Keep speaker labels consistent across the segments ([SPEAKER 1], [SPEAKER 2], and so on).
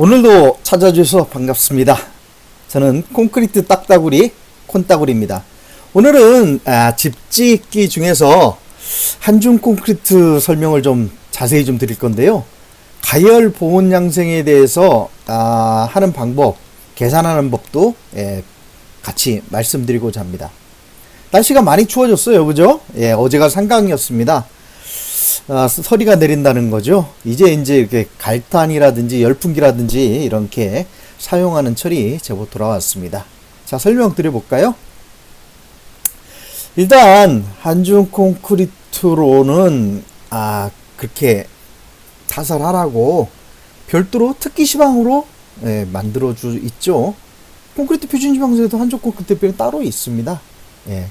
[SPEAKER 1] 오늘도 찾아주셔서 반갑습니다. 저는 콘크리트 딱따구리 콘따구리입니다. 오늘은 아, 집 짓기 중에서 한중 콘크리트 설명을 좀 자세히 좀 드릴 건데요. 가열 보온 양생에 대해서 아, 하는 방법, 계산하는 법도 예, 같이 말씀드리고자 합니다. 날씨가 많이 추워졌어요, 그죠? 예, 어제가 상강이었습니다. 아, 서리가 내린다는 거죠. 이제 이제 이렇게 갈탄이라든지 열풍기라든지 이렇게 사용하는 철이 제법 돌아왔습니다. 자, 설명 드려 볼까요? 일단 한중 콘크리트로는 아 그렇게 타설하라고 별도로 특기 시방으로 예, 만들어 주 있죠. 콘크리트 표준 지방서에도 한중 콘크리트병이 따로 있습니다. 예,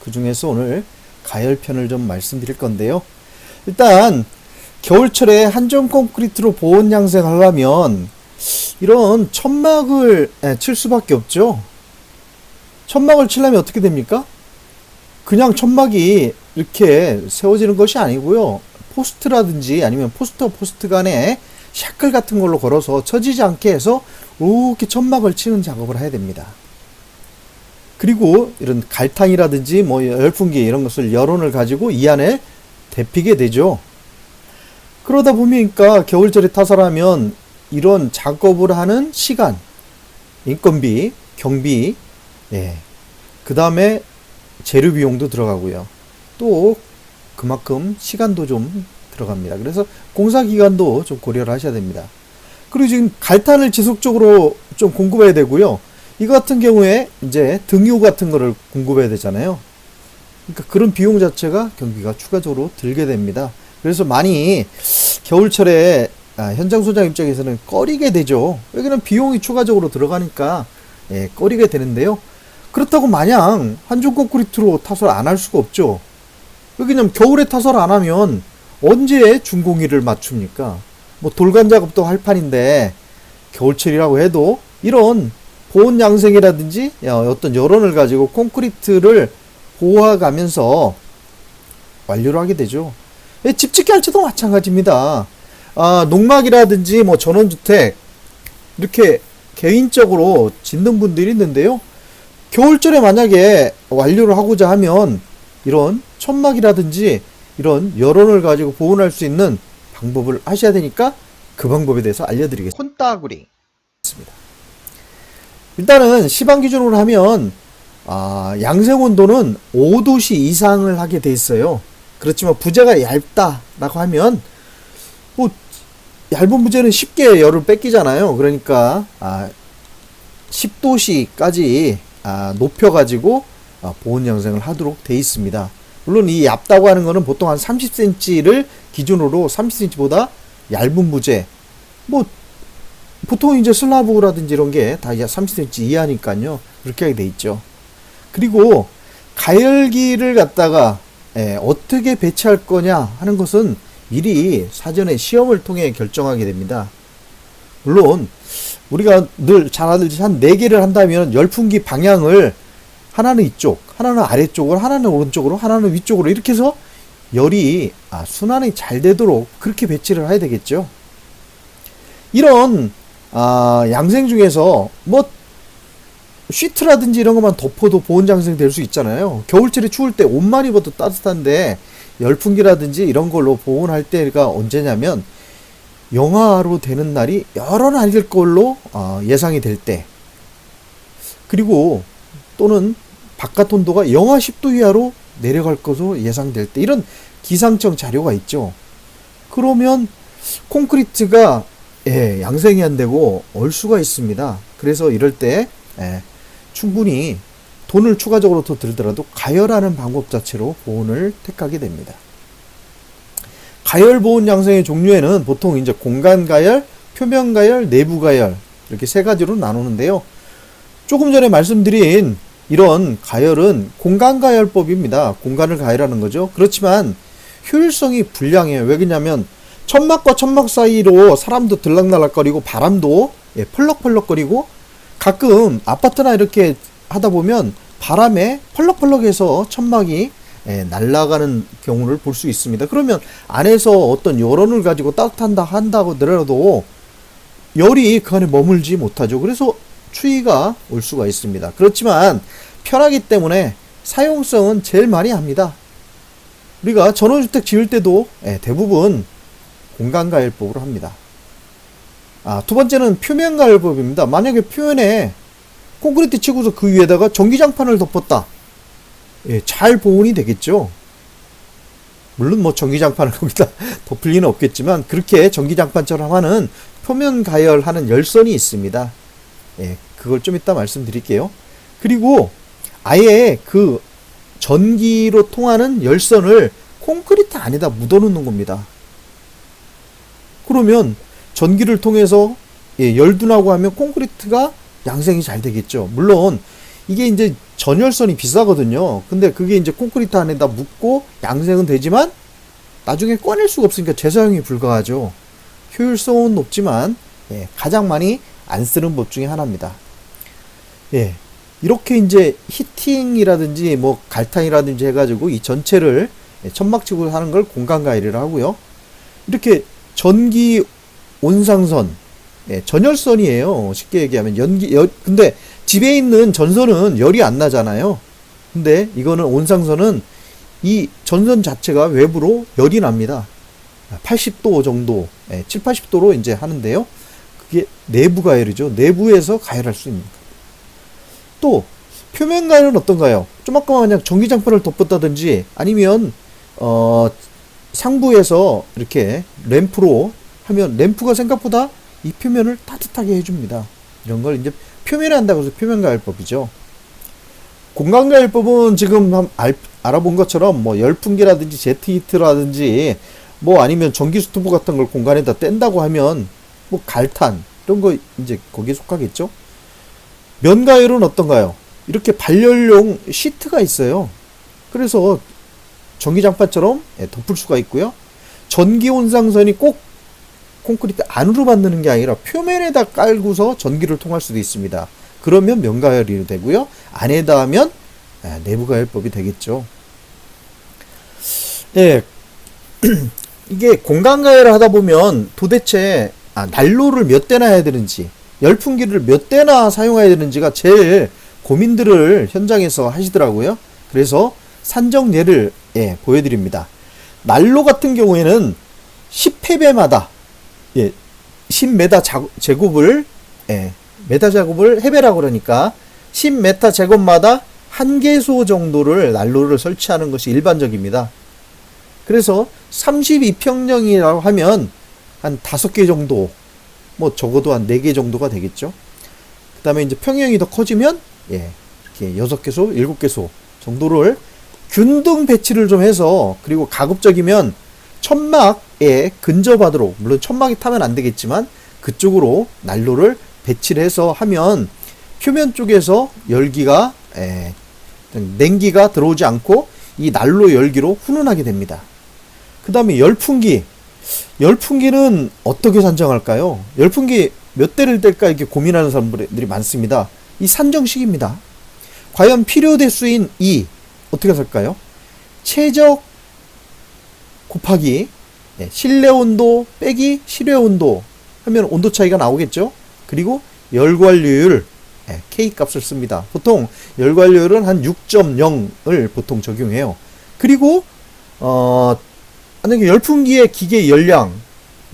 [SPEAKER 1] 그 중에서 오늘 가열편을 좀 말씀드릴 건데요. 일단 겨울철에 한정 콘크리트로 보온 양생하려면 이런 천막을 예, 칠 수밖에 없죠. 천막을 치려면 어떻게 됩니까? 그냥 천막이 이렇게 세워지는 것이 아니고요. 포스트라든지 아니면 포스트와 포스트 간에 샤클 같은 걸로 걸어서 처지지 않게 해서 이렇게 천막을 치는 작업을 해야 됩니다. 그리고 이런 갈탕이라든지 뭐 열풍기 이런 것을 여론을 가지고 이 안에 데피게 되죠. 그러다 보니까 겨울철에 타설하면 이런 작업을 하는 시간, 인건비, 경비, 예. 그 다음에 재료 비용도 들어가고요. 또 그만큼 시간도 좀 들어갑니다. 그래서 공사 기간도 좀 고려를 하셔야 됩니다. 그리고 지금 갈탄을 지속적으로 좀 공급해야 되고요. 이거 같은 경우에 이제 등유 같은 거를 공급해야 되잖아요. 그러니까 그런 비용 자체가 경비가 추가적으로 들게 됩니다. 그래서 많이 겨울철에 아, 현장 소장 입장에서는 꺼리게 되죠. 여기는 비용이 추가적으로 들어가니까 예, 꺼리게 되는데요. 그렇다고 마냥 한중 콘크리트로 타설 안 할 수가 없죠. 왜냐면 겨울에 타설 안 하면 언제 준공일을 맞춥니까? 뭐 돌간 작업도 할 판인데 겨울철이라고 해도 이런 보온 양생이라든지 어떤 여론을 가지고 콘크리트를 보호가면서 완료를 하게 되죠. 예, 집 짓기 할 때도 마찬가지입니다. 아, 농막이라든지 뭐 전원주택 이렇게 개인적으로 짓는 분들이 있는데요. 겨울철에 만약에 완료를 하고자 하면 이런 천막이라든지 이런 여론을 가지고 보온할 수 있는 방법을 하셔야 되니까 그 방법에 대해서 알려드리겠습니다. 콘따구리. 일단은 시방 기준으로 하면 아, 양생 온도는 5도씨 이상을 하게 돼 있어요. 그렇지만 부재가 얇다라고 하면 뭐 얇은 부재는 쉽게 열을 뺏기잖아요. 그러니까 아, 10도씨까지 아, 높여가지고 아, 보온 양생을 하도록 돼 있습니다. 물론 이 얇다고 하는 거는 보통 한 30cm를 기준으로 30cm보다 얇은 부재 뭐 보통 이제 슬라브라든지 이런 게 다 30cm 이하니까요. 그렇게 하게 돼 있죠. 그리고 가열기를 갖다가 예, 어떻게 배치할 거냐 하는 것은 미리 사전에 시험을 통해 결정하게 됩니다. 물론 우리가 늘 잘 알듯이 한 4개를 한다면 열풍기 방향을 하나는 이쪽, 하나는 아래쪽으로, 하나는 오른쪽으로, 하나는 위쪽으로 이렇게 해서 열이 아, 순환이 잘 되도록 그렇게 배치를 해야 되겠죠. 이런 아, 양생 중에서 뭐 시트라든지 이런 것만 덮어도 보온 장생이 될수 있잖아요. 겨울철에 추울 때 옷만 입어도 따뜻한데 열풍기라든지 이런 걸로 보온할 때가 언제냐면 영하로 되는 날이 여러 날일 걸로 어, 예상이 될 때. 그리고 또는 바깥 온도가 영하 10도 이하로 내려갈 것으로 예상될 때 이런 기상청 자료가 있죠. 그러면 콘크리트가 예, 양생이 안 되고 얼 수가 있습니다. 그래서 이럴 때 예, 충분히 돈을 추가적으로 더 들더라도 가열하는 방법 자체로 보온을 택하게 됩니다. 가열 보온 양생의 종류에는 보통 이제 공간 가열, 표면 가열, 내부 가열 이렇게 세 가지로 나누는데요. 조금 전에 말씀드린 이런 가열은 공간 가열법입니다. 공간을 가열하는 거죠. 그렇지만 효율성이 불량해요. 왜 그러냐면 천막과 천막 사이로 사람도 들락날락거리고 바람도 예, 펄럭펄럭거리고 가끔 아파트나 이렇게 하다 보면 바람에 펄럭펄럭해서 천막이 예, 날아가는 경우를 볼 수 있습니다. 그러면 안에서 어떤 여론을 가지고 따뜻한다 한다고 하더라도 열이 그 안에 머물지 못하죠. 그래서 추위가 올 수가 있습니다. 그렇지만 편하기 때문에 사용성은 제일 많이 합니다. 우리가 전원주택 지을 때도 예, 대부분 공간가열법으로 합니다. 아, 두 번째는 표면 가열법입니다. 만약에 표면에 콘크리트 치고서 그 위에다가 전기장판을 덮었다. 예, 잘 보온이 되겠죠. 물론 뭐 전기장판을 거기다 덮을 리는 없겠지만 그렇게 전기장판처럼 하는 표면 가열하는 열선이 있습니다. 예, 그걸 좀 이따 말씀드릴게요. 그리고 아예 그 전기로 통하는 열선을 콘크리트 안에다 묻어놓는 겁니다. 그러면 전기를 통해서 예, 열둔하고 하면 콘크리트가 양생이 잘 되겠죠. 물론 이게 이제 전열선이 비싸거든요. 근데 그게 이제 콘크리트 안에다 묻고 양생은 되지만 나중에 꺼낼 수가 없으니까 재사용이 불가하죠. 효율성은 높지만 예, 가장 많이 안 쓰는 법 중에 하나입니다. 예, 이렇게 이제 히팅이라든지 뭐 갈탄이라든지 해가지고 이 전체를 예, 천막 치고 하는 걸 공간가열이라 하고요. 이렇게 전기 온상선, 예, 전열선이에요. 쉽게 얘기하면 연기 열, 근데 집에 있는 전선은 열이 안 나잖아요. 근데 이거는 온상선은 이 전선 자체가 외부로 열이 납니다. 80도 정도, 예, 7, 80도로 이제 하는데요. 그게 내부 가열이죠. 내부에서 가열할 수 있는. 또 표면 가열은 어떤가요? 좀 아까 그냥 전기장판을 덮었다든지 아니면 어 상부에서 이렇게 램프로 하면 램프가 생각보다 이 표면을 따뜻하게 해줍니다. 이런 걸 이제 표면에 한다고 해서 표면 가열법이죠. 공간 가열법은 지금 한 알, 알아본 것처럼 뭐 열풍기라든지 제트 히트라든지 뭐 아니면 전기 스토브 같은 걸 공간에다 뗀다고 하면 뭐 갈탄 이런 거 이제 거기에 속하겠죠. 면 가열은 어떤가요? 이렇게 발열용 시트가 있어요. 그래서 전기장판처럼 예, 덮을 수가 있고요. 전기 온상선이 꼭 콘크리트 안으로 만드는 게 아니라 표면에다 깔고서 전기를 통할 수도 있습니다. 그러면 면가열이 되고요. 안에다 하면 아, 내부 가열법이 되겠죠. 예. 이게 공간 가열을 하다 보면 도대체 아, 난로를 몇 대나 해야 되는지 열풍기를 몇 대나 사용해야 되는지가 제일 고민들을 현장에서 하시더라고요. 그래서 산정 예를 예, 보여드립니다. 난로 같은 경우에는 10회배마다 예, 10m 자, 제곱을 예, 메타 제곱을 해배라고 그러니까 10m 제곱마다 한 개소 정도를 난로를 설치하는 것이 일반적입니다. 그래서 32평형이라고 하면 한 5개 정도, 뭐 적어도 한 4개 정도가 되겠죠. 그 다음에 이제 평형이 더 커지면, 예, 이렇게 6개소, 7개소 정도를 균등 배치를 좀 해서, 그리고 가급적이면 천막에 근접하도록, 물론 천막이 타면 안 되겠지만, 그쪽으로 난로를 배치를 해서 하면 표면 쪽에서 열기가 에, 냉기가 들어오지 않고 이 난로 열기로 훈훈하게 됩니다. 그 다음에 열풍기. 열풍기는 어떻게 산정할까요? 열풍기 몇 대를 뗄까 이렇게 고민하는 사람들이 많습니다. 이 산정식입니다. 과연 필요 대수인 2 어떻게 할까요? 최적 곱하기 예, 실내 온도 빼기 실외 온도 하면 온도 차이가 나오겠죠? 그리고 열관료율 예, K 값을 씁니다. 보통 열관료율은 한 6.0을 보통 적용해요. 그리고 어 만약에 열풍기의 기계 열량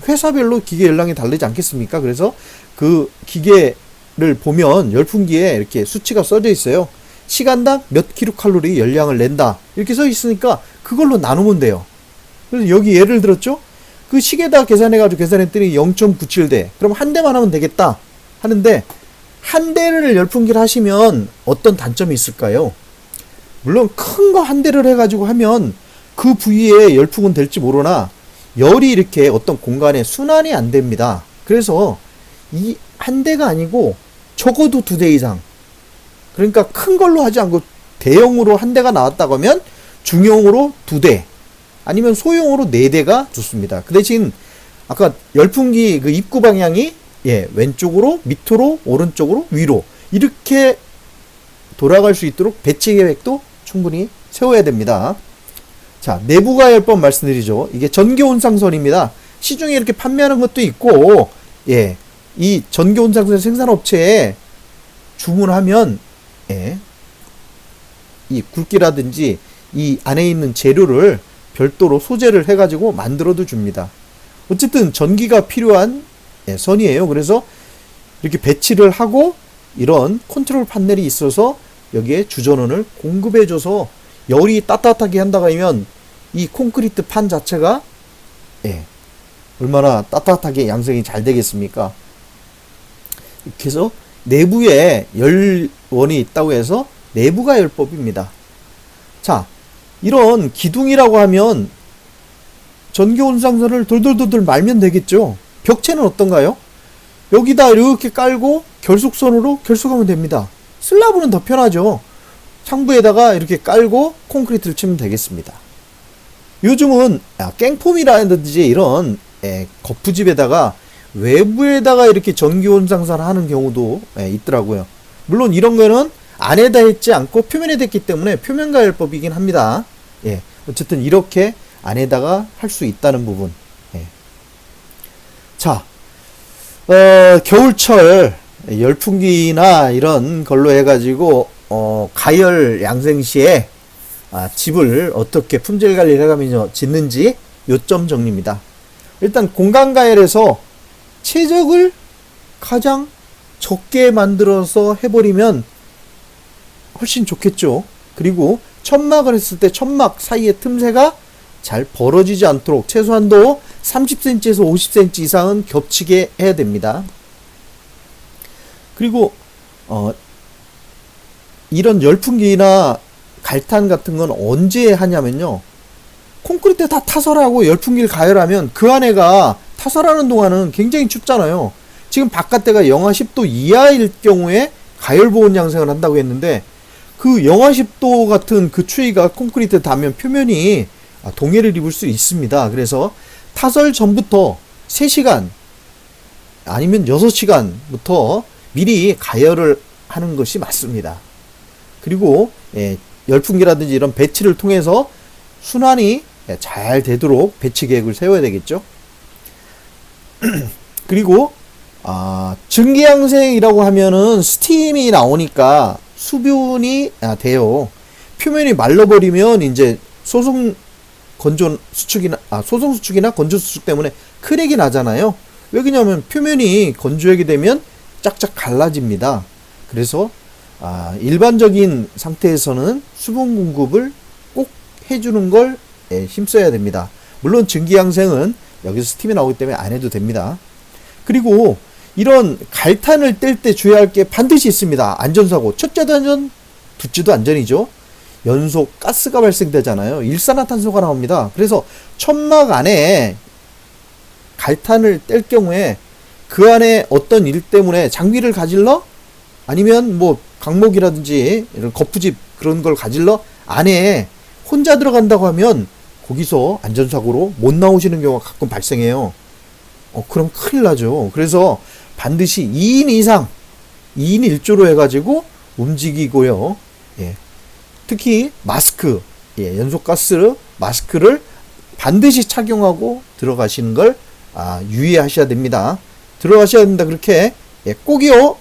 [SPEAKER 1] 회사별로 기계 열량이 다르지 않겠습니까? 그래서 그 기계를 보면 열풍기에 이렇게 수치가 써져 있어요. 시간당 몇 킬로칼로리 열량을 낸다. 이렇게 써 있으니까 그걸로 나누면 돼요. 그래서 여기 예를 들었죠? 그 시계다 계산해가지고 계산했더니 0.97대. 그럼 한 대만 하면 되겠다. 하는데, 한 대를 열풍기를 하시면 어떤 단점이 있을까요? 물론 큰 거 한 대를 해가지고 하면 그 부위에 열풍은 될지 모르나 열이 이렇게 어떤 공간에 순환이 안 됩니다. 그래서 이 한 대가 아니고 적어도 두 대 이상. 그러니까 큰 걸로 하지 않고 대형으로 한 대가 나왔다고 하면 중형으로 두 대. 아니면 소형으로 네 대가 좋습니다. 그 대신 아까 열풍기 그 입구 방향이 예, 왼쪽으로 밑으로 오른쪽으로 위로 이렇게 돌아갈 수 있도록 배치 계획도 충분히 세워야 됩니다. 자, 내부 가열법 말씀드리죠. 이게 전기 온상선입니다. 시중에 이렇게 판매하는 것도 있고 예. 이 전기 온상선 생산업체에 주문하면 예, 이 굵기라든지 이 안에 있는 재료를 별도로 소재를 해가지고 만들어도 줍니다. 어쨌든 전기가 필요한 예, 선이에요. 그래서 이렇게 배치를 하고 이런 컨트롤 판넬이 있어서 여기에 주전원을 공급해줘서 열이 따뜻하게 한다고 하면 이 콘크리트 판 자체가 예, 얼마나 따뜻하게 양성이 잘 되겠습니까? 이렇게 해서 내부에 열원이 있다고 해서 내부가 열법입니다. 자, 이런 기둥이라고 하면 전기 온상선을 돌돌돌돌 말면 되겠죠. 벽체는 어떤가요? 여기다 이렇게 깔고 결속선으로 결속하면 됩니다. 슬라브는 더 편하죠. 창부에다가 이렇게 깔고 콘크리트를 치면 되겠습니다. 요즘은 아, 깽폼이라든지 이런 에, 거푸집에다가 외부에다가 이렇게 전기 온상선 하는 경우도 에, 있더라고요. 물론 이런 거는 안에다 했지 않고 표면에 됐기 때문에 표면 가열법이긴 합니다. 예, 어쨌든 이렇게 안에다가 할 수 있다는 부분. 예. 자, 어, 겨울철 열풍기나 이런 걸로 해가지고 어, 가열 양생 시에 아, 집을 어떻게 품질 관리를 해가면서 짓는지 요점 정리입니다. 일단 공간 가열에서 최적을 가장 적게 만들어서 해버리면 훨씬 좋겠죠. 그리고 천막을 했을 때 천막 사이의 틈새가 잘 벌어지지 않도록 최소한도 30cm에서 50cm 이상은 겹치게 해야 됩니다. 그리고 어, 이런 열풍기나 갈탄 같은 건 언제 하냐면요. 콘크리트 다 타설하고 열풍기를 가열하면 그 안에가 타설하는 동안은 굉장히 춥잖아요. 지금 바깥에가 영하 10도 이하일 경우에 가열 보온 양생을 한다고 했는데 그 영하 10도 같은 그 추위가 콘크리트 닿으면 표면이 아, 동해를 입을 수 있습니다. 그래서 타설 전부터 3시간 아니면 6시간부터 미리 가열을 하는 것이 맞습니다. 그리고 예, 열풍기라든지 이런 배치를 통해서 순환이 예, 잘 되도록 배치 계획을 세워야 되겠죠. 그리고 아, 증기양생이라고 하면은 스팀이 나오니까 수분이 아, 돼요. 표면이 말라버리면 이제 소송 건조 수축이나 아 소송 수축이나 건조 수축 때문에 크랙이 나잖아요. 왜 그러냐면 표면이 건조하게 되면 짝짝 갈라집니다. 그래서 아, 일반적인 상태에서는 수분 공급을 꼭 해주는 걸 예, 힘써야 됩니다. 물론 증기 양생은 여기서 스팀이 나오기 때문에 안 해도 됩니다. 그리고 이런 갈탄을 뗄 때 주의할 게 반드시 있습니다. 안전사고. 첫째도 안전, 둘째도 안전이죠. 연속 가스가 발생되잖아요. 일산화탄소가 나옵니다. 그래서 천막 안에 갈탄을 뗄 경우에 그 안에 어떤 일 때문에 장비를 가질러 아니면 뭐 강목이라든지 이런 거푸집 그런 걸 가질러 안에 혼자 들어간다고 하면 거기서 안전사고로 못 나오시는 경우가 가끔 발생해요. 어, 그럼 큰일 나죠. 그래서 반드시 2인 이상, 2인 1조로 해가지고 움직이고요. 예. 특히 마스크, 예, 연소가스 마스크를 반드시 착용하고 들어가시는 걸 아, 유의하셔야 됩니다. 들어가셔야 된다. 그렇게 예, 꼭이요.